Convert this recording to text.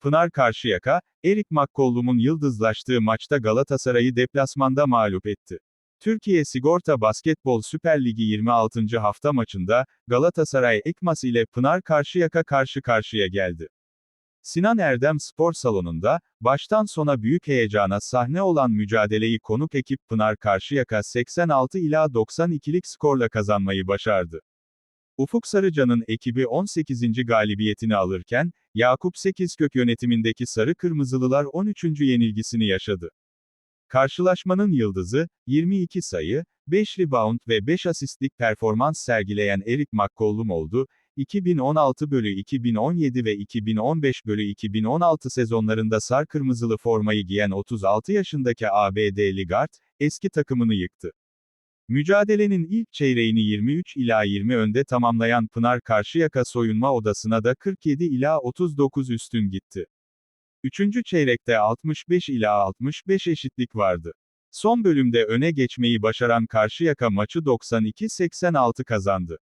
Pınar Karşıyaka, Erik McCollum'un yıldızlaştığı maçta Galatasaray'ı deplasmanda mağlup etti. Türkiye Sigorta Basketbol Süper Ligi 26. hafta maçında, Galatasaray Ekmas ile Pınar Karşıyaka karşı karşıya geldi. Sinan Erdem Spor Salonu'nda, baştan sona büyük heyecana sahne olan mücadeleyi konuk ekip Pınar Karşıyaka 86 ila 92'lik skorla kazanmayı başardı. Ufuk Sarıcan'ın ekibi 18. galibiyetini alırken, Yakup Sekizkök yönetimindeki Sarı Kırmızılılar 13. yenilgisini yaşadı. Karşılaşmanın yıldızı, 22 sayı, 5 rebound ve 5 asistlik performans sergileyen Erik McCollum oldu, 2016 bölü 2017 ve 2015 bölü 2016 sezonlarında Sar Kırmızılı formayı giyen 36 yaşındaki ABD'li guard, eski takımını yıktı. Mücadelenin ilk çeyreğini 23 ila 20 önde tamamlayan Pınar Karşıyaka soyunma odasına da 47 ila 39 üstün gitti. Üçüncü çeyrekte 65 ila 65 eşitlik vardı. Son bölümde öne geçmeyi başaran Karşıyaka maçı 92-86 kazandı.